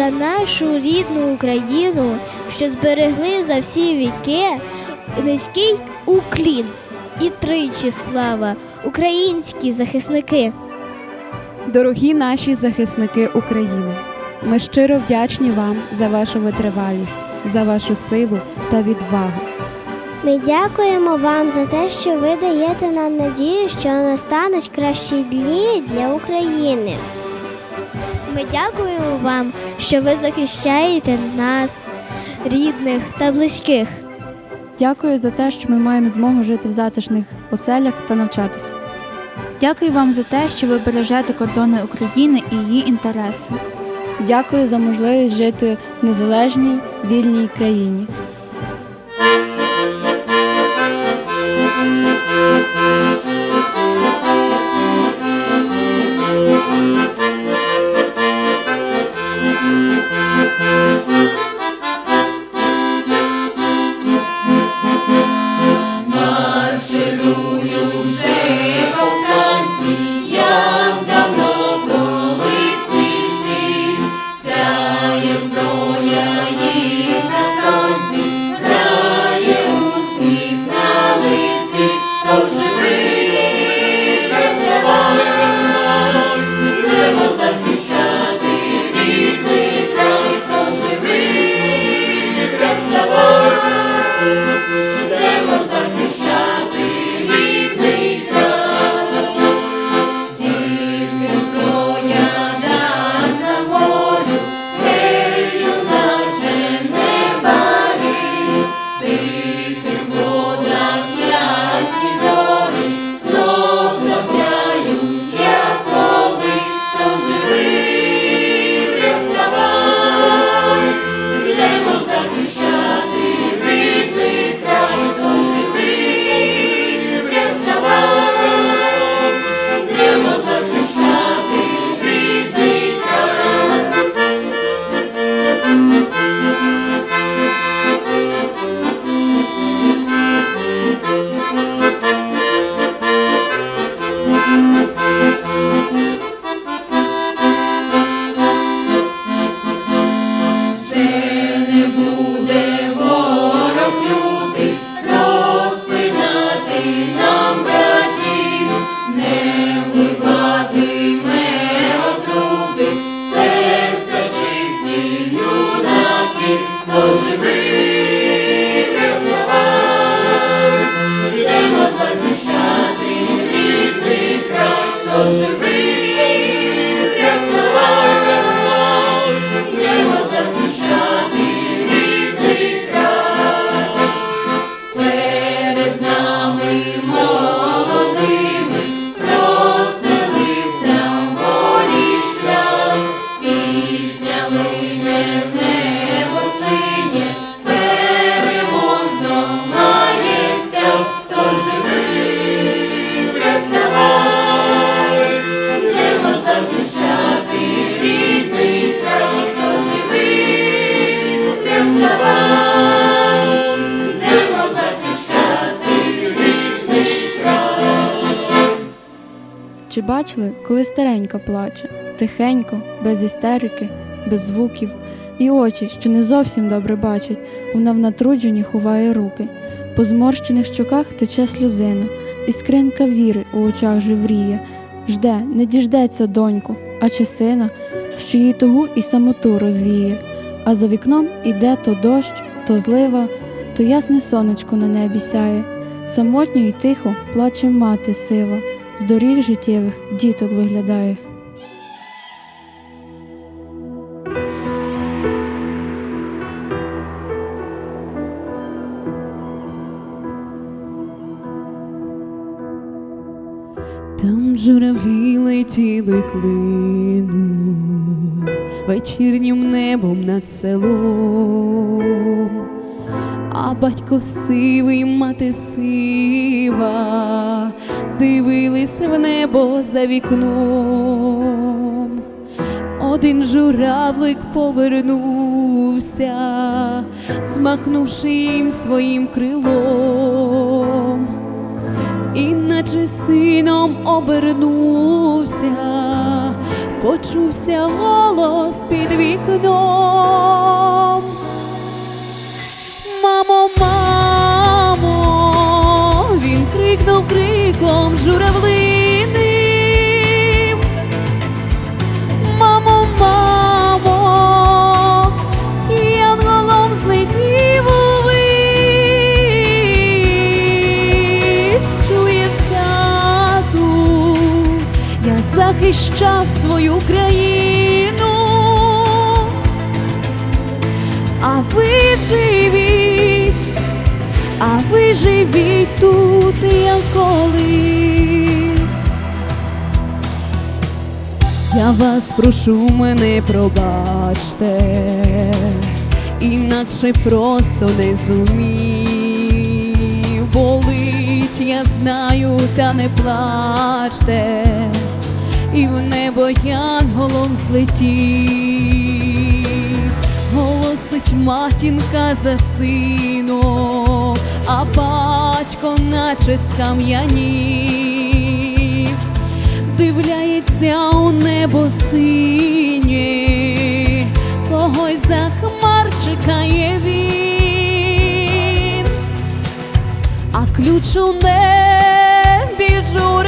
за нашу рідну Україну, що зберегли за всі віки низький уклін і тричі слава, українські захисники. Дорогі наші захисники України, ми щиро вдячні вам за вашу витривалість, за вашу силу та відвагу. Ми дякуємо вам за те, що ви даєте нам надію, що настануть кращі дні для України. Ми дякуємо вам, що ви захищаєте нас, рідних та близьких. Дякую за те, що ми маємо змогу жити в затишних оселях та навчатися. Дякую вам за те, що ви бережете кордони України і її інтереси. Дякую за можливість жити в незалежній вільній країні. Бачили, коли старенька плаче, тихенько, без істерики, без звуків, і очі, що не зовсім добре бачать, вона в натрудженні ховає руки. По зморщених щоках тече сльозина, і скринка віри у очах живріє. Жде, не діждеться доньку, а чи сина, що її тугу і самоту розвіє. А за вікном іде то дощ, то злива, то ясне сонечко на небі сяє. Самотньо й тихо плаче мати сива з доріг життєвих діток виглядає. Там журавлі летіли клином, вечірнім небом над селом, а батько сивий, мати сива, дивилися в небо за вікном. Один журавлик повернувся, змахнувши їм своїм крилом і наче сином обернувся, почувся голос під вікном. Мамо, мамо, криком журавлиним. Мамо, мамо, янголом злетів увись. Чуєш, тату, я захищав свою країну, а ви живіть, а ви живіть тут, як колись. Я вас прошу, мене пробачте, інакше просто не зумів. Болить, я знаю, та не плачте, і в небо янголом злетів, голосить матінка за сином, а батько наче скам'янів вдивляється у небо синє, когось за хмар чекає він, а ключ у небі журавлини,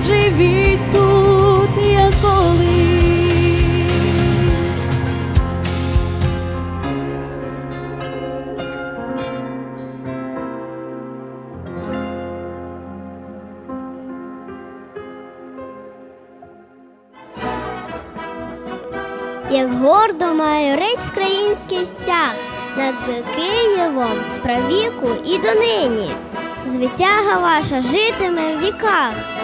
а живіть тут, як колись. Як гордо майорить український стяг над Києвом з правіку і донині. Звитяга ваша житиме в віках.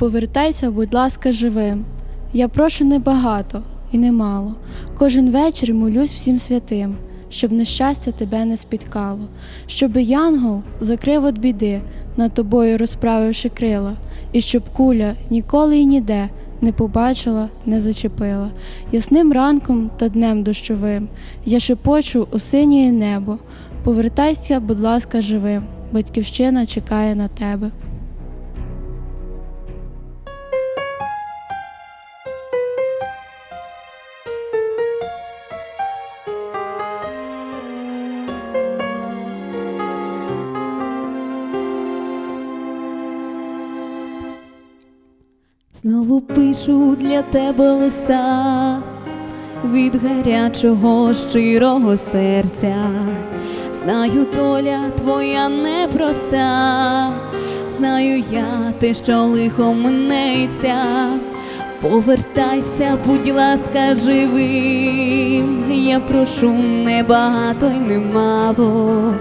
Повертайся, будь ласка, живим. Я прошу небагато і немало. Кожен вечір молюсь всім святим, щоб нещастя тебе не спіткало, щоби янгол закрив від біди, над тобою розправивши крила, і щоб куля ніколи й ніде не побачила, не зачепила. Ясним ранком та днем дощовим я шепочу у синє небо. Повертайся, будь ласка, живим. Батьківщина чекає на тебе. Знову пишу для тебе листа від гарячого щирого серця. Знаю, доля твоя непроста, знаю я те, що лихо минеться. Повертайся, будь ласка, живим. Я прошу небагато й немало.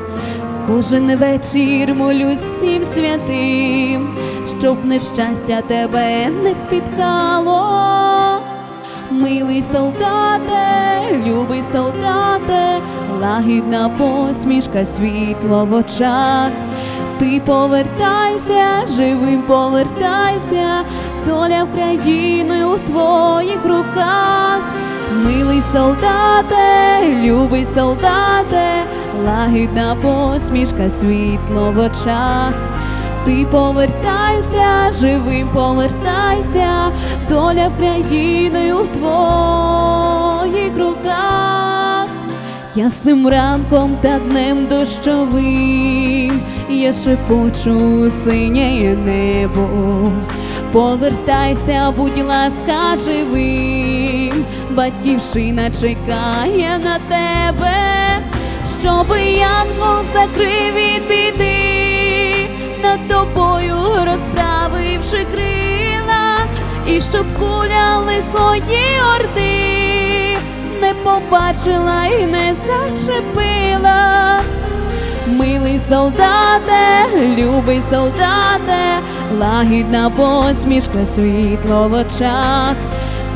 Кожен вечір молюсь всім святим, щоб нещастя тебе не спіткало. Милий солдате, любий солдате, лагідна посмішка, світло в очах. Ти повертайся, живим повертайся, доля України у твоїх руках. Милий солдате, любий солдате, лагідна посмішка, світло в очах. Ти повертайся, живим повертайся, доля України у твоїх руках. Ясним ранком та днем дощовим я шепочу синє небо. Повертайся, будь ласка, живим, батьківщина чекає на тебе, щоби янгол закрив від біди, над тобою розправивши крила, і щоб куля лихої орди не побачила і не зачепила. Милий солдате, любий солдате, лагідна посмішка, світло в очах.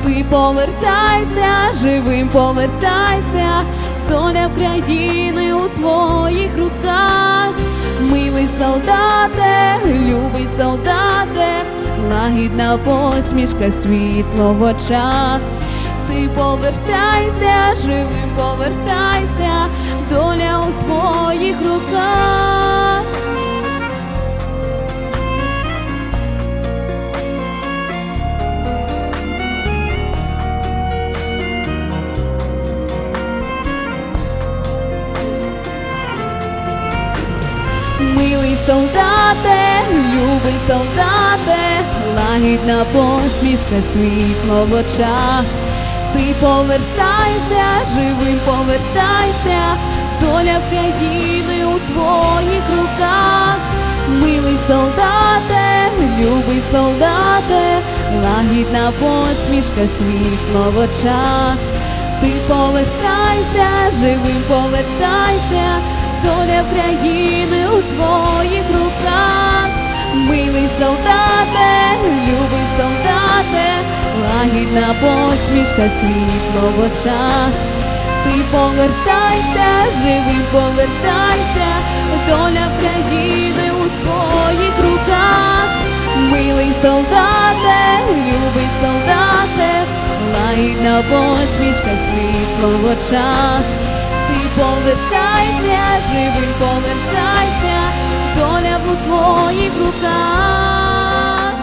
Ти повертайся, живим повертайся, доля країни у твоїх руках. Милий солдате, любий солдате, лагідна посмішка, світло в очах. Ти повертайся, живим повертайся, доля у твоїх руках. Солдате, любий солдате, лагідна посмішка, світло в очах. Ти повертайся, живим повертайся, доля країни у твоїх руках. Милий солдате, любий солдате, лагідна посмішка, світло в очах. Ти повертайся, живим повертайся, доля країни у твоїх руках. Милий солдате, любий солдате, лагідна посмішка, світло в очах. Ти повертайся, живим повертайся, доля країни у твоїх руках. Милий солдате, любий солдате, лагідна посмішка, світло в очах повертайся, живий, повертайся, доля в твоїх руках.